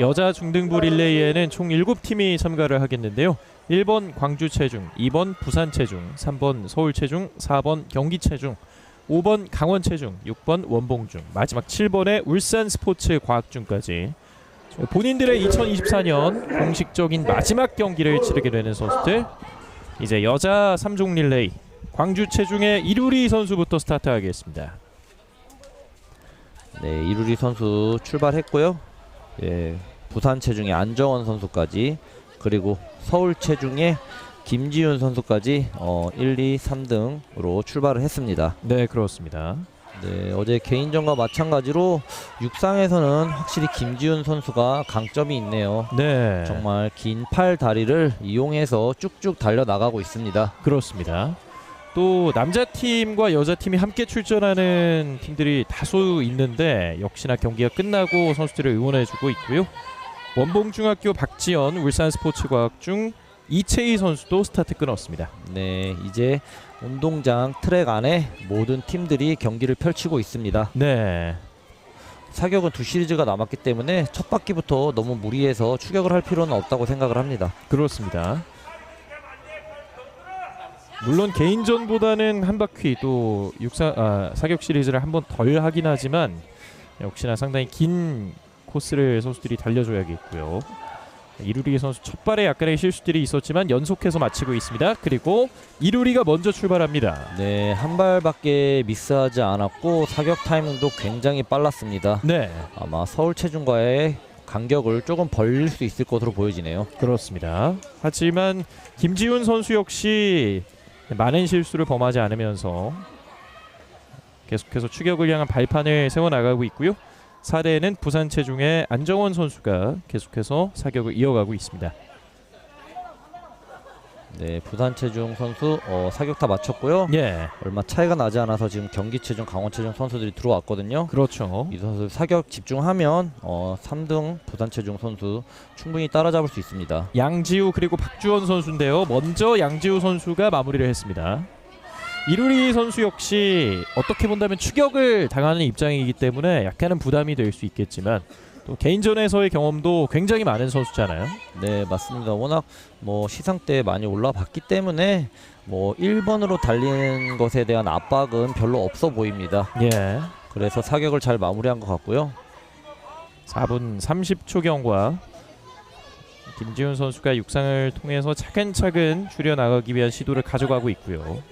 여자 중등부 릴레이에는 총 7팀이 참가를 하겠는데요. 1번 광주 체중, 2번 부산 체중, 3번 서울 체중, 4번 경기 체중, 5번 강원 체중, 6번 원봉중, 마지막 7번의 울산 스포츠 과학중까지 본인들의 2024년 공식적인 마지막 경기를 치르게 되는 선수들 이제 여자 3종 릴레이 광주 체중의 이루리 선수부터 스타트하겠습니다. 네, 이루리 선수 출발했고요. 예, 부산 체중의 안정원 선수까지 그리고 서울 체중의 김지윤 선수까지 어, 1, 2, 3등으로 출발을 했습니다. 네, 그렇습니다. 네, 어제 개인전과 마찬가지로 육상에서는 확실히 김지윤 선수가 강점이 있네요. 네. 정말 긴 팔 다리를 이용해서 쭉쭉 달려 나가고 있습니다. 그렇습니다. 또 남자 팀과 여자 팀이 함께 출전하는 팀들이 다수 있는데 역시나 경기가 끝나고 선수들을 응원해주고 있고요. 원봉중학교 박지연 울산스포츠과학중 이채희 선수도 스타트 끊었습니다. 네, 이제 운동장 트랙 안에 모든 팀들이 경기를 펼치고 있습니다. 네, 사격은 두 시리즈가 남았기 때문에 첫 바퀴부터 너무 무리해서 추격을 할 필요는 없다고 생각을 합니다. 그렇습니다. 물론 개인전보다는 한 바퀴 또 육사 아, 사격 시리즈를 한 번 덜 하긴 하지만 역시나 상당히 긴 코스를 선수들이 달려줘야겠고요. 이루리 선수 첫 발에 약간의 실수들이 있었지만 연속해서 마치고 있습니다. 그리고 이루리가 먼저 출발합니다. 네, 한 발밖에 미스하지 않았고 사격 타이밍도 굉장히 빨랐습니다. 네, 아마 서울 체중과의 간격을 조금 벌릴 수 있을 것으로 보여지네요. 그렇습니다. 하지만 김지훈 선수 역시 많은 실수를 범하지 않으면서 계속해서 추격을 향한 발판을 세워 나가고 있고요. 4대에는 부산 체중의 안정원 선수가 계속해서 사격을 이어가고 있습니다. 네, 부산 체중 선수 어, 사격 다 마쳤고요. 예, 얼마 차이가 나지 않아서 지금 경기 체중, 강원 체중 선수들이 들어왔거든요. 그렇죠. 이 선수 사격 집중하면 어, 3등 부산 체중 선수 충분히 따라잡을 수 있습니다. 양지우 그리고 박주원 선수인데요. 먼저 양지우 선수가 마무리를 했습니다. 이루리 선수 역시 어떻게 본다면 추격을 당하는 입장이기 때문에 약간은 부담이 될 수 있겠지만 또 개인전에서의 경험도 굉장히 많은 선수잖아요. 네, 맞습니다. 워낙 뭐 시상 때 많이 올라봤기 때문에 뭐 1번으로 달리는 것에 대한 압박은 별로 없어 보입니다. 예. 그래서 사격을 잘 마무리한 것 같고요. 4분 30초 경과 김지훈 선수가 육상을 통해서 차근차근 줄여 나가기 위한 시도를 가져가고 있고요.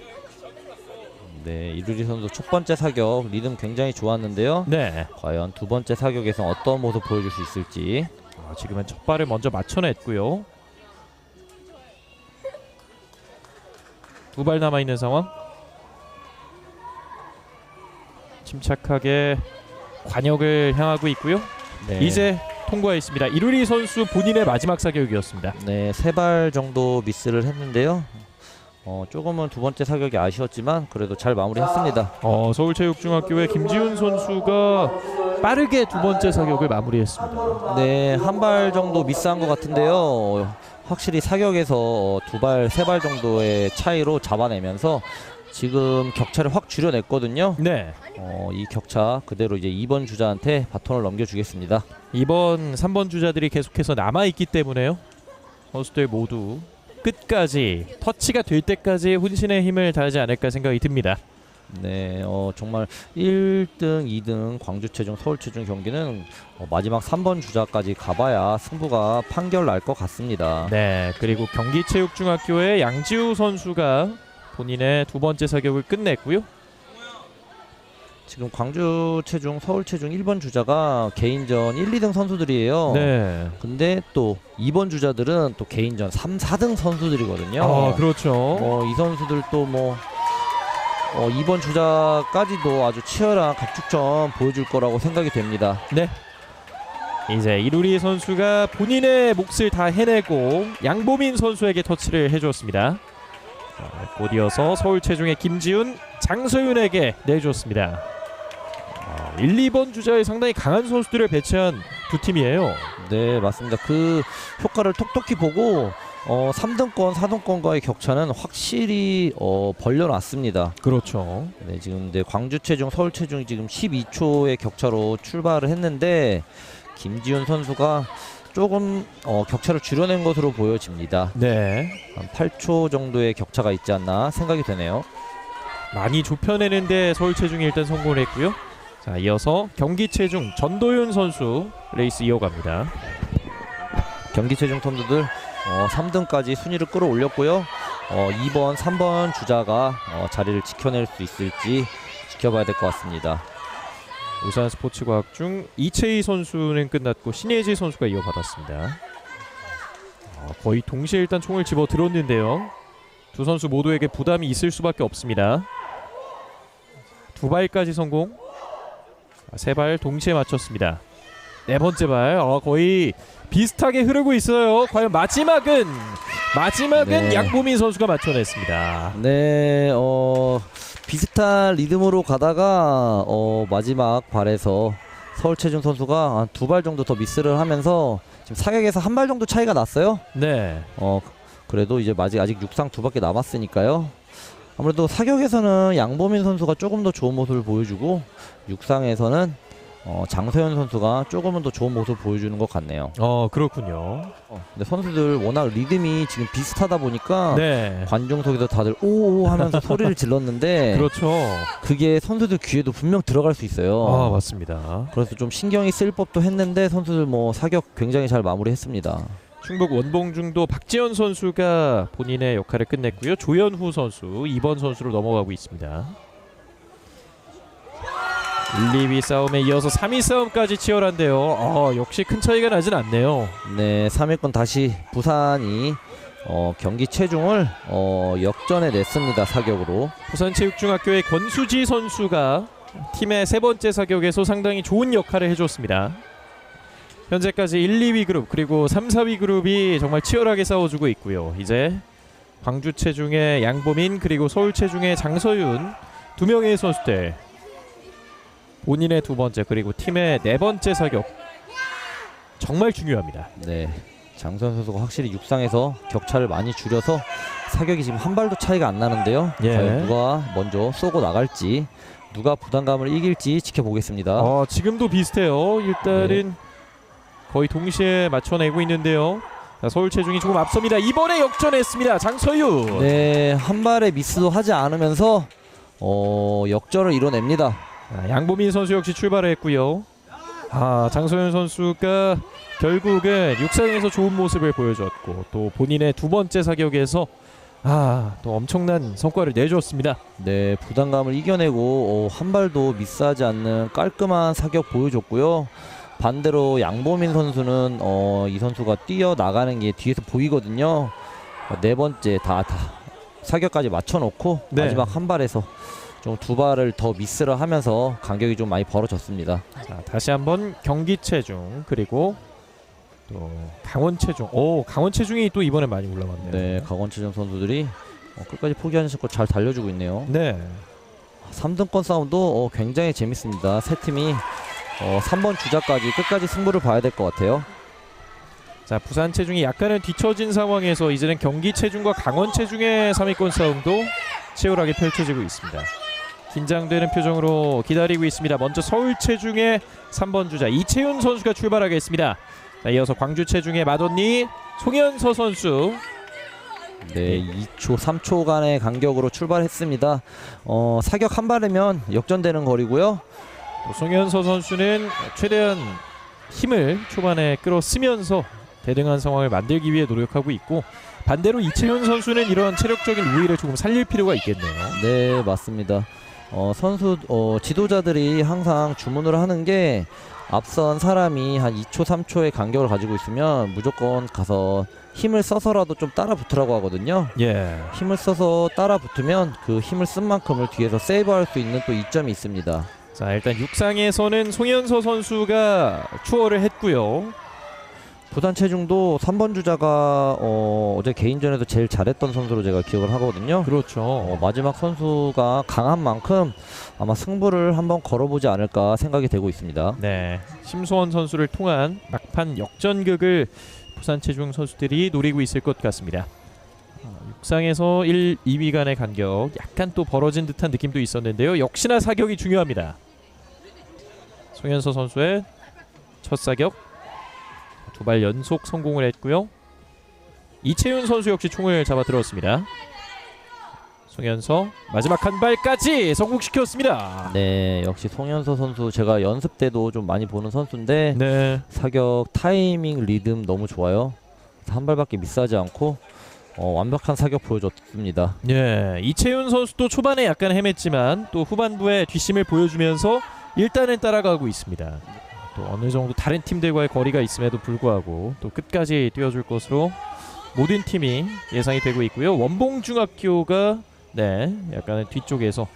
네, 이루리 선수 첫 번째 사격 리듬 굉장히 좋았는데요. 네. 과연 두 번째 사격에서 어떤 모습 보여줄 수 있을지. 아, 지금은 첫 발을 먼저 맞춰냈고요. 두 발 남아 있는 상황. 침착하게 관역을 향하고 있고요. 네. 이제 통과했습니다. 이루리 선수 본인의 마지막 사격이었습니다. 네, 세 발 정도 미스를 했는데요. 어, 조금은 두 번째 사격이 아쉬웠지만 그래도 잘 마무리했습니다. 어, 서울체육중학교의 김지훈 선수가 빠르게 두 번째 사격을 마무리했습니다. 네, 한 발 정도 미스한 것 같은데요. 어, 확실히 사격에서 두 발, 세 발 정도의 차이로 잡아내면서 지금 격차를 확 줄여냈거든요. 네. 어, 이 격차 그대로 이제 2번 주자한테 바톤을 넘겨주겠습니다. 이번 3번 주자들이 계속해서 남아 있기 때문에요. 선수들 모두 끝까지 터치가 될 때까지 혼신의 힘을 다하지 않을까 생각이 듭니다. 네, 어, 정말 1등, 2등 광주 체중, 서울 체중 경기는 어, 마지막 3번 주자까지 가봐야 승부가 판결 날 것 같습니다. 네, 그리고 경기체육중학교의 양지우 선수가 본인의 두 번째 사격을 끝냈고요. 지금 광주 체중, 서울 체중 1번 주자가 개인전 1, 2등 선수들이에요. 네. 근데 또 2번 주자들은 또 개인전 3, 4등 선수들이거든요. 아, 그렇죠. 뭐이 선수들도 뭐 어, 2번 주자까지도 아주 치열한 각축전 보여줄 거라고 생각이 됩니다. 이제 이루리 선수가 본인의 몫을 다 해내고 양보민 선수에게 터치를 해줬습니다. 자, 곧 이어서 서울 체중의 김지훈, 장서윤에게 내줬습니다. 아, 1, 2번 주자에 상당히 강한 선수들을 배치한 두 팀이에요. 네, 맞습니다. 그 효과를 톡톡히 보고 어, 3등권, 4등권과의 격차는 확실히 어, 벌려놨습니다. 그렇죠. 네, 지금 네, 광주 체중, 서울 체중이 지금 12초의 격차로 출발을 했는데 김지훈 선수가 조금 어, 격차를 줄여낸 것으로 보여집니다. 네. 한 8초 정도의 격차가 있지 않나 생각이 되네요. 많이 좁혀내는데 서울 체중이 일단 성공을 했고요. 자, 이어서 경기 체중 전도윤 선수 레이스 이어갑니다. 경기 체중 선수들 어, 3등까지 순위를 끌어올렸고요. 어, 2번, 3번 주자가 어, 자리를 지켜낼 수 있을지 지켜봐야 될 것 같습니다. 울산 스포츠과학 중 이채희 선수는 끝났고 신예지 선수가 이어받았습니다. 어, 거의 동시에 일단 총을 집어 들었는데요. 두 선수 모두에게 부담이 있을 수밖에 없습니다. 두 발까지 성공. 세 발 동시에 맞췄습니다. 네 번째 발, 어, 거의 비슷하게 흐르고 있어요. 과연 마지막은 마지막은 네. 양보민 선수가 맞춰냈습니다. 네, 어, 비슷한 리듬으로 가다가 어, 마지막 발에서 서울체중 선수가 두 발 정도 더 미스를 하면서 지금 사격에서 한 발 정도 차이가 났어요. 네, 어, 그래도 이제 아직 아직 육상 두 바퀴 남았으니까요. 아무래도 사격에서는 양보민 선수가 조금 더 좋은 모습을 보여주고 육상에서는 어, 장서현 선수가 조금은 더 좋은 모습을 보여주는 것 같네요. 어 그렇군요. 어, 근데 선수들 워낙 리듬이 지금 비슷하다 보니까 네, 관중석에서 다들 오오 하면서 소리를 질렀는데 그렇죠. 그게 선수들 귀에도 분명 들어갈 수 있어요. 아 맞습니다. 그래서 좀 신경이 쓸 법도 했는데 선수들 뭐 사격 굉장히 잘 마무리했습니다. 충북 원봉중도 박지현 선수가 본인의 역할을 끝냈고요. 조현후 선수 2번 선수로 넘어가고 있습니다. 1, 2위 싸움에 이어서 3위 싸움까지 치열한데요. 어, 역시 큰 차이가 나진 않네요. 네, 3위권 다시 부산이 어, 경기 체중을 어, 역전해 냈습니다. 사격으로. 부산체육중학교의 권수지 선수가 팀의 세 번째 사격에서 상당히 좋은 역할을 해줬습니다. 현재까지 1, 2위 그룹 그리고 3, 4위 그룹이 정말 치열하게 싸워주고 있고요. 이제 광주 체중의 양보민 그리고 서울 체중의 장서윤 두 명의 선수들 본인의 두 번째 그리고 팀의 네 번째 사격 정말 중요합니다. 네. 장선 선수가 확실히 육상에서 격차를 많이 줄여서 사격이 지금 한 발도 차이가 안 나는데요. 예. 과연 누가 먼저 쏘고 나갈지 누가 부담감을 이길지 지켜보겠습니다. 어, 지금도 비슷해요. 일단은 거의 동시에 맞춰내고 있는데요. 자, 서울 체중이 조금 앞섭니다. 이번에 역전했습니다. 장서유. 네, 한 발의 미스도 하지 않으면서 어, 역전을 이뤄냅니다. 자, 양보민 선수 역시 출발을 했고요. 아, 장서윤 선수가 결국은 육상에서 좋은 모습을 보여줬고 또 본인의 두 번째 사격에서 아, 또 엄청난 성과를 내줬습니다. 네, 부담감을 이겨내고 어, 한 발도 미스하지 않는 깔끔한 사격 보여줬고요. 반대로 양보민 선수는 어, 이 선수가 뛰어 나가는 게 뒤에서 보이거든요. 어, 네 번째 다, 다 사격까지 맞춰놓고 네. 마지막 한 발에서 좀 두 발을 더 미스를 하면서 간격이 좀 많이 벌어졌습니다. 자, 다시 한번 경기 체중 그리고 또 강원 체중. 오, 강원 체중이 또 이번에 많이 올라갔네요. 네, 강원체전 선수들이 어, 끝까지 포기하지 않고 잘 달려주고 있네요. 네. 3등권 싸움도 어, 굉장히 재밌습니다. 세 팀이 어, 3번 주자까지 끝까지 승부를 봐야 될 것 같아요. 자 부산 체중이 약간은 뒤처진 상황에서 이제는 경기 체중과 강원 체중의 3위권 싸움도 치열하게 펼쳐지고 있습니다. 긴장되는 표정으로 기다리고 있습니다. 먼저 서울 체중의 3번 주자 이채윤 선수가 출발하겠습니다. 자, 이어서 광주 체중의 마돈니 송현서 선수 네, 2초, 3초 간의 간격으로 출발했습니다. 어, 사격 한 발이면 역전되는 거리고요. 또 송현서 선수는 최대한 힘을 초반에 끌어쓰면서 대등한 상황을 만들기 위해 노력하고 있고 반대로 이채윤 선수는 이런 체력적인 우위를 조금 살릴 필요가 있겠네요. 네, 맞습니다. 어, 선수 어, 지도자들이 항상 주문을 하는 게 앞선 사람이 한 2초, 3초의 간격을 가지고 있으면 무조건 가서 힘을 써서라도 좀 따라 붙으라고 하거든요. 예. 힘을 써서 따라 붙으면 그 힘을 쓴 만큼을 뒤에서 세이브할 수 있는 또 이점이 있습니다. 자 일단 육상에서는 송현서 선수가 추월을 했고요. 부산 체중도 3번 주자가 어, 어제 개인전에서 제일 잘했던 선수로 제가 기억을 하거든요. 그렇죠. 어, 마지막 선수가 강한 만큼 아마 승부를 한번 걸어보지 않을까 생각이 되고 있습니다. 네, 심소원 선수를 통한 막판 역전극을 부산 체중 선수들이 노리고 있을 것 같습니다. 어, 육상에서 1, 2위 간의 간격 약간 또 벌어진 듯한 느낌도 있었는데요. 역시나 사격이 중요합니다. 송현서 선수의 첫 사격 두 발 연속 성공을 했고요. 이채윤 선수 역시 총을 잡아 들었습니다. 송현서 마지막 한 발까지 성공시켰습니다. 네, 역시 송현서 선수 제가 연습 때도 좀 많이 보는 선수인데 네. 사격 타이밍 리듬 너무 좋아요. 한 발밖에 미스하지 않고 어, 완벽한 사격 보여줬습니다. 예, 이채윤 선수도 초반에 약간 헤맸지만 또 후반부에 뒷심을 보여주면서 일단은 따라가고 있습니다. 또 어느 정도 다른 팀들과의 거리가 있음에도 불구하고 또 끝까지 뛰어줄 것으로 모든 팀이 예상이 되고 있고요. 원봉중학교가 네, 약간은 뒤쪽에서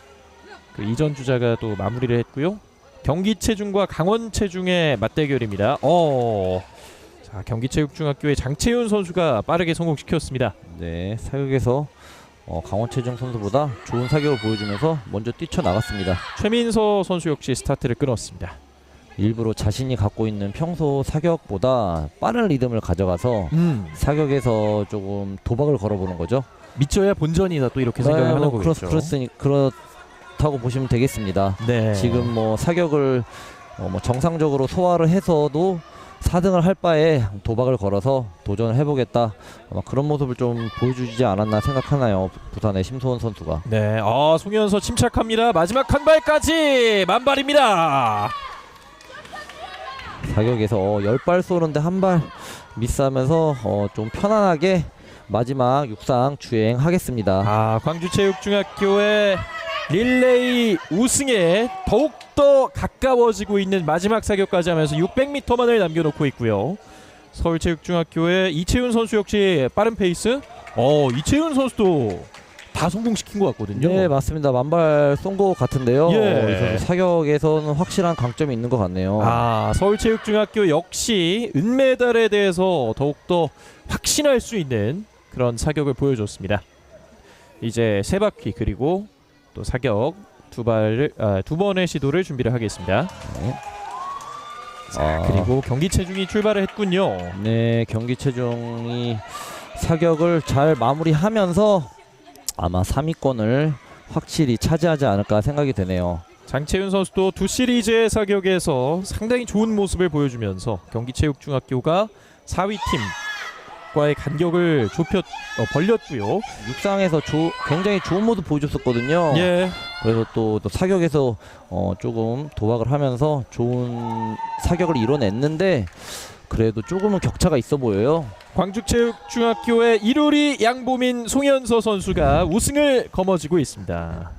그 이전 주자가 또 마무리를 했고요. 경기 체중과 강원 체중의 맞대결입니다. 어, 자 경기체육중학교의 장채윤 선수가 빠르게 성공시켰습니다. 네, 사격에서 어, 강원체중 선수보다 좋은 사격을 보여주면서 먼저 뛰쳐나갔습니다. 최민서 선수 역시 스타트를 끊었습니다. 일부러 자신이 갖고 있는 평소 사격보다 빠른 리듬을 가져가서 음, 사격에서 조금 도박을 걸어보는 거죠. 믿져야 본전이다 또 이렇게 생각을 하는 뭐 거겠죠. 그렇, 그렇으니 그렇다고 보시면 되겠습니다. 네. 지금 뭐 사격을 어, 뭐 정상적으로 소화를 해서도 4등을 할 바에 도박을 걸어서 도전을 해보겠다 아마 그런 모습을 좀 보여주지 않았나 생각하나요 부산의 심소원 선수가 네, 아 송현서 침착합니다. 마지막 한 발까지 만발입니다. 사격에서 어, 10발 쏘는데 한 발 미스하면서 어, 좀 편안하게 마지막 육상 주행하겠습니다 아 광주체육중학교의 릴레이 우승에 더욱 더 가까워지고 있는 마지막 사격까지 하면서 600m만을 남겨놓고 있고요. 서울체육중학교의 이채윤 선수 역시 빠른 페이스. 어 이채윤 선수도 다 성공시킨 것 같거든요. 네 맞습니다 만발 쏜 것 같은데요 예. 어, 사격에서는 확실한 강점이 있는 것 같네요 아 서울체육중학교 역시 은메달에 대해서 더욱더 확신할 수 있는 그런 사격을 보여줬습니다. 이제 세 바퀴 그리고 또 사격 두 발을 아, 두 번의 시도를 준비를 하겠습니다. 아. 그리고 경기 체중이 출발을 했군요. 네, 경기 체중이 사격을 잘 마무리하면서 아마 3위권을 확실히 차지하지 않을까 생각이 되네요. 장채윤 선수도 두 시리즈의 사격에서 상당히 좋은 모습을 보여주면서 경기체육중학교가 4위 팀 과의 간격을 좁혔 어, 벌렸고요. 육상에서 조, 굉장히 좋은 모습 보여줬었거든요. 예. 그래서 또, 또 사격에서 어, 조금 도박을 하면서 좋은 사격을 이뤄냈는데 그래도 조금은 격차가 있어 보여요. 광주체육중학교의 이루리 양보민 송현서 선수가 우승을 거머쥐고 있습니다.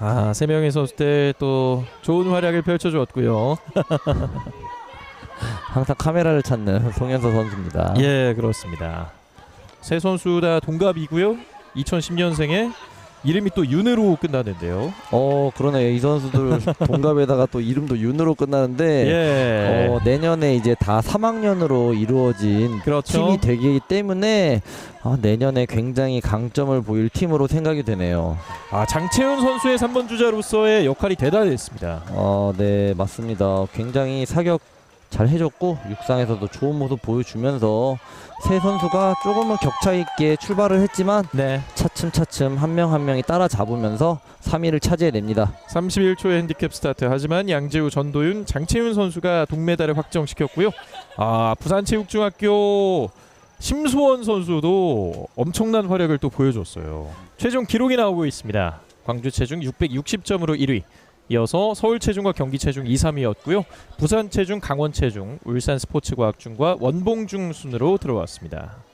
아, 세 명의 선수들 또 좋은 활약을 펼쳐주었고요. 항상 카메라를 찾는 송현서 선수입니다. 예, 그렇습니다. 세 선수 다 동갑이고요. 2010년생에 이름이 또 윤으로 끝나는데요. 어, 그러네요. 이 선수들 동갑에다가 또 이름도 윤으로 끝나는데 예, 어, 내년에 이제 다 3학년으로 이루어진 그렇죠. 팀이 되기 때문에 아, 내년에 굉장히 강점을 보일 팀으로 생각이 되네요. 아, 장채훈 선수의 3번 주자로서의 역할이 대단했습니다. 어, 네 맞습니다. 굉장히 사격 잘 해줬고 육상에서도 좋은 모습 보여주면서 세 선수가 조금은 격차 있게 출발을 했지만 네. 차츰차츰 한 명 한 명이 따라잡으면서 3위를 차지해냅니다. 31초의 핸디캡 스타트 하지만 양재우 전도윤 장채윤 선수가 동메달을 확정시켰고요. 아 부산체육중학교 심수원 선수도 엄청난 활약을 또 보여줬어요. 최종 기록이 나오고 있습니다. 광주 체중 660점으로 1위. 이어서 서울 체중과 경기 체중 2, 3위였고요. 부산 체중, 강원 체중, 울산 스포츠과학중과 원봉중 순으로 들어왔습니다.